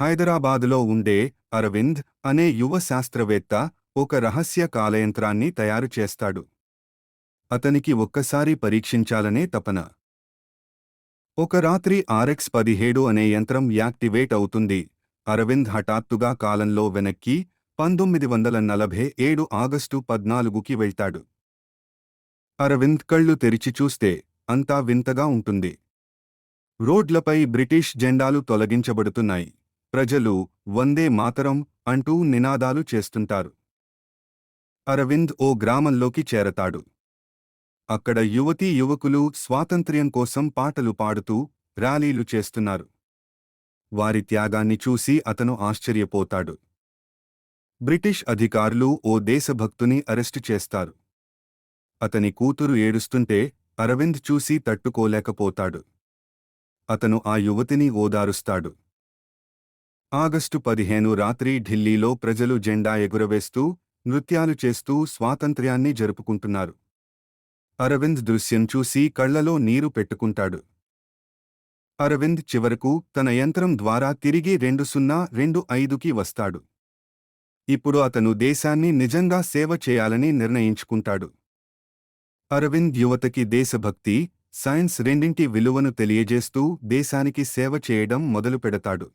హైదరాబాదులో ఉండే అరవింద్ అనే యువ శాస్త్రవేత్త ఒక రహస్య కాలయంత్రాన్ని తయారు చేస్తాడు. అతనికి ఒక్కసారి పరీక్షించాలనే తపన. ఒక రాత్రి ఆర్ఎక్స్ పదిహేడు అనే యంత్రం యాక్టివేట్ అవుతుంది. అరవింద్ హఠాత్తుగా కాలంలో వెనక్కి పంతొమ్మిది వందల నలభై ఏడు ఆగస్టు పద్నాలుగుకి వెళ్తాడు. అరవింద్ కళ్ళు తెరిచి చూస్తే అంతా వింతగా ఉంటుంది. రోడ్లపై బ్రిటిష్ జెండాలు తొలగించబడుతున్నాయి. ప్రజలు వందే మాతరం అంటూ నినాదాలు చేస్తుంటారు. అరవింద్ ఓ గ్రామంలోకి చేరతాడు. అక్కడ యువతీ యువకులు స్వాతంత్ర్యం కోసం పాటలు పాడుతూ ర్యాలీలు చేస్తున్నారు. వారి త్యాగాన్ని చూసి అతను ఆశ్చర్యపోతాడు. బ్రిటిష్ అధికారులు ఓ దేశభక్తుని అరెస్టు చేస్తారు. అతని కూతురు ఏడుస్తుంటే అరవింద్ చూసి తట్టుకోలేకపోతాడు. అతను ఆ యువతిని ఓదారుస్తాడు. ఆగస్టు పదిహేను రాత్రి ఢిల్లీలో ప్రజలు జెండా ఎగురవేస్తూ నృత్యాలు చేస్తూ స్వాతంత్ర్యాన్ని జరుపుకుంటున్నారు. అరవింద్ దృశ్యం చూసి కళ్ళలో నీరు పెట్టుకుంటాడు. అరవింద్ చివరకు తన యంత్రం ద్వారా తిరిగి రెండు సున్నా రెండు ఐదుకి వస్తాడు. ఇప్పుడు అతను దేశాన్ని నిజంగా సేవ చేయాలని నిర్ణయించుకుంటాడు. అరవింద్ యువతకి దేశభక్తి సైన్స్ రెండింటి విలువను తెలియజేస్తూ దేశానికి సేవ చేయడం మొదలుపెడతాడు.